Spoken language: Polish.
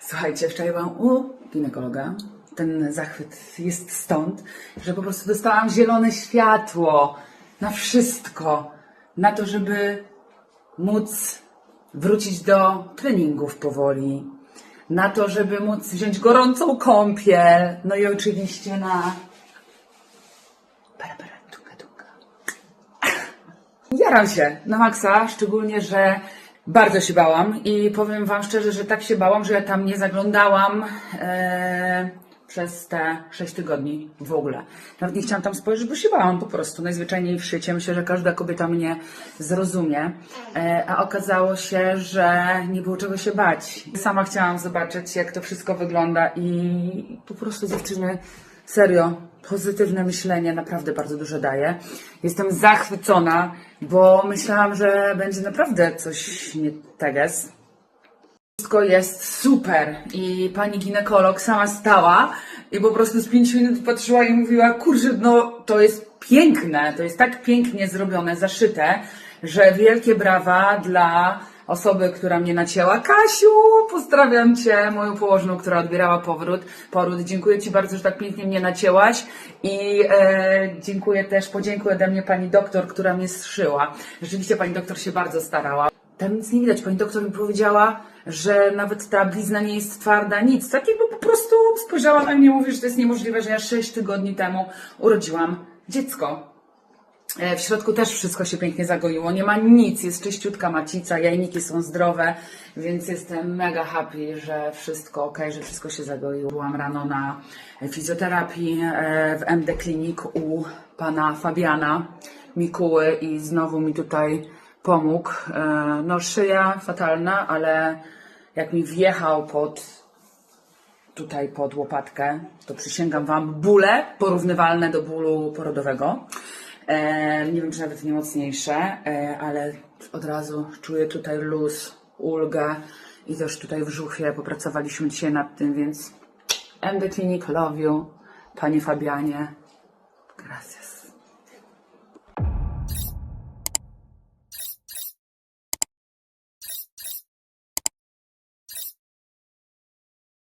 Słuchajcie, wczoraj byłam u ginekologa. Ten zachwyt jest stąd, że po prostu dostałam zielone światło na wszystko. Na to, żeby móc wrócić do treningów powoli. Na to, żeby móc wziąć gorącą kąpiel. No i oczywiście na... Jaram się na maksa, szczególnie, że bardzo się bałam i powiem Wam szczerze, że tak się bałam, że ja tam nie zaglądałam e, przez te 6 tygodni w ogóle. Nawet nie chciałam tam spojrzeć, bo się bałam po prostu, najzwyczajniej w świecie. Myślę, że każda kobieta mnie zrozumie, e, a okazało się, że nie było czego się bać. Sama chciałam zobaczyć, jak to wszystko wygląda i po prostu dziewczyny Serio, pozytywne myślenie naprawdę bardzo dużo daje. Jestem zachwycona, bo myślałam, że będzie naprawdę coś nie teges. Wszystko jest super i pani ginekolog sama stała i po prostu z pięć minut patrzyła i mówiła, kurczę, no to jest piękne, to jest tak pięknie zrobione, zaszyte, że wielkie brawa dla osoby, która mnie nacięła. Kasiu, pozdrawiam Cię, moją położną, która odbierała powrót, poród. Dziękuję Ci bardzo, że tak pięknie mnie nacięłaś i e, dziękuję też, podziękuję ode mnie pani doktor, która mnie zszyła. Rzeczywiście pani doktor się bardzo starała. Tam nic nie widać. Pani doktor mi powiedziała, że nawet ta blizna nie jest twarda, nic. Tak jakby po prostu spojrzała na mnie i mówi, że to jest niemożliwe, że ja 6 tygodni temu urodziłam dziecko. E, W środku też wszystko się pięknie zagoiło. Nie ma nic, jest czyściutka macica, jajniki są zdrowe, więc jestem mega happy, że wszystko ok, że wszystko się zagoiło. Byłam rano na fizjoterapii e, w MD Clinic u pana Fabiana Mikuły i znowu mi tutaj pomógł. E, No szyja fatalna, ale jak mi wjechał pod tutaj pod łopatkę, to przysięgam Wam, bóle porównywalne do bólu porodowego. E, nie wiem, czy nawet nie mocniejsze, e, ale od razu czuję tutaj luz, ulgę i też tutaj w brzuchie popracowaliśmy dzisiaj nad tym, więc MD Clinic, love you, Panie Fabianie, gracias.